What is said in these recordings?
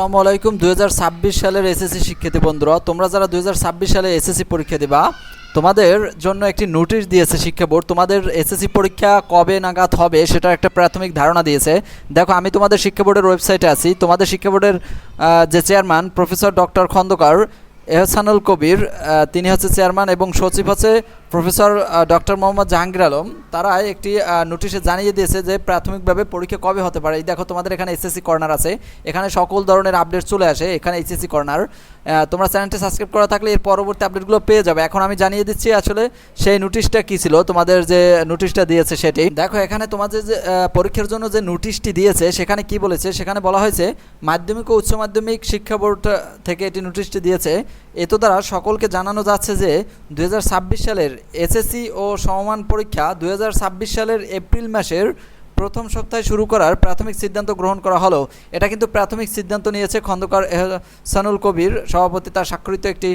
আসসালামু আলাইকুম। দু হাজার ছাব্বিশ সালের এসএসসি শিক্ষার্থী বন্ধুরা, তোমরা যারা দুই হাজার ছাব্বিশ সালে এসএসসি পরীক্ষা দিবা, তোমাদের জন্য একটি নোটিশ দিয়েছে শিক্ষা বোর্ড। তোমাদের এসএসসি পরীক্ষা কবে নাগাদ হবে সেটার একটা প্রাথমিক ধারণা দিয়েছে। দেখো, আমি তোমাদের শিক্ষা বোর্ডের ওয়েবসাইটে আছি। তোমাদের শিক্ষা বোর্ডের যে chairman, professor doctor Khandakar, Ehsanul Kabir তিনি হচ্ছে চেয়ারম্যান এবং সচিব হচ্ছে প্রফেসর ডক্টর মোহাম্মদ জাহাঙ্গীর আলম, তারা একটি নোটিশে জানিয়ে দিয়েছে যে প্রাথমিকভাবে পরীক্ষা কবে হতে পারে। এই দেখো তোমাদের এখানে এসএসসি কর্নার আছে। এখানে সকল ধরনের আপডেট চলে আসে এখানে এইচএসসি কর্নার তোমরা চ্যানেলটি সাবস্ক্রাইব করা থাকলে এর পরবর্তী আপডেটগুলো পেয়ে যাবে। এখন আমি জানিয়ে দিচ্ছি আসলে সেই নোটিশটা কী ছিল, তোমাদের যে নোটিশটা দিয়েছে সেটি। দেখো, এখানে তোমাদের যে পরীক্ষার জন্য যে নোটিশটি দিয়েছে, সেখানে কি বলেছে? সেখানে বলা হয়েছে, মাধ্যমিক ও উচ্চ মাধ্যমিক শিক্ষা বোর্ড থেকে এটি নোটিশটি দিয়েছে। এত দ্বারা সকলকে জানানো যাচ্ছে যে দু হাজার ছাব্বিশ সালের এসএসসি ও সমমান পরীক্ষা দুই হাজার ছাব্বিশ সালের এপ্রিল মাসের প্রথম সপ্তাহে শুরু করার প্রাথমিক সিদ্ধান্ত গ্রহণ করা হলো। এটা কিন্তু প্রাথমিক সিদ্ধান্ত নিয়েছে খন্দকার সানুল কবির, সভাপতি তার স্বাক্ষরিত একটি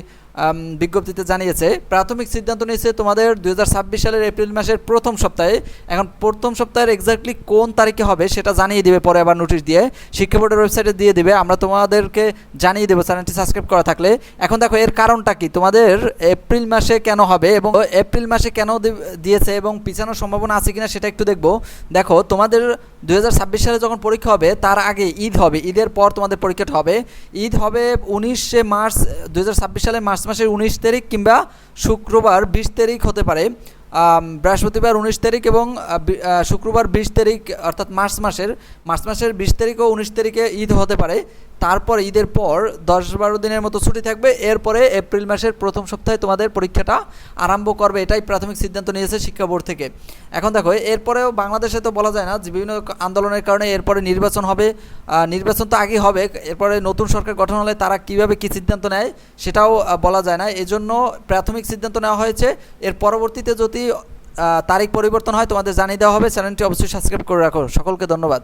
বিজ্ঞপ্তিতে জানিয়েছে, প্রাথমিক সিদ্ধান্ত নিয়েছে তোমাদের দুই হাজার ছাব্বিশ সালের এপ্রিল মাসের প্রথম সপ্তাহে, এখন প্রথম সপ্তাহের এক্স্যাক্টলি কোন তারিখে হবে সেটা জানিয়ে দিবে পরে আবার নোটিশ দিয়ে। শিক্ষা বোর্ডের ওয়েবসাইটে দিয়ে দিবে, আমরা তোমাদেরকে জানিয়ে দেবো চ্যানেলটি সাবস্ক্রাইব করা থাকলে। এখন দেখো, এর কারণটা কি? তোমাদের এপ্রিল মাসে কেন হবে এবং এপ্রিল মাসে কেন দিয়েছে এবং পিছানোর সম্ভাবনা আছে কিনা সেটা একটু দেখব। দেখো, তোমাদের দু হাজার ছাব্বিশ সালে যখন পরীক্ষা হবে, তার আগে ঈদ হবে। ঈদের পর তোমাদের পরীক্ষাটা হবে। ঈদ হবে উনিশে মার্চ দু হাজার ছাব্বিশ সালে মার্চ মাসের উনিশ তারিখ কিংবা শুক্রবার বিশ তারিখ হতে পারে। বৃহস্পতিবার উনিশ তারিখ এবং শুক্রবার বিশ তারিখ, অর্থাৎ মার্চ মাসের মার্চ মাসের বিশ তারিখ ও উনিশ তারিখে ঈদ হতে পারে। তারপর ঈদের পর দশ বারো দিনের মতো ছুটি থাকবে। এরপরে এপ্রিল মাসের প্রথম সপ্তাহে তোমাদের পরীক্ষাটা আরম্ভ করবে। এটাই প্রাথমিক সিদ্ধান্ত নিয়েছে শিক্ষা বোর্ড থেকে। এখন দেখো, এরপরেও বাংলাদেশে তো বলা যায় না, যে বিভিন্ন আন্দোলনের কারণে এরপরে নির্বাচন হবে। নির্বাচন তো আগেই হবে। এরপরে নতুন সরকার গঠন হলে তারা কীভাবে কি সিদ্ধান্ত নেয় সেটাও বলা যায় না। এজন্য প্রাথমিক সিদ্ধান্ত নেওয়া হয়েছে। এর পরবর্তীতে যদি আহ, তারিখ পরিবর্তন হয় তোমাদের জানিয়ে দেওয়া হবে। চ্যানেলটি অবশ্যই সাবস্ক্রাইব করে রাখো। সকলকে ধন্যবাদ।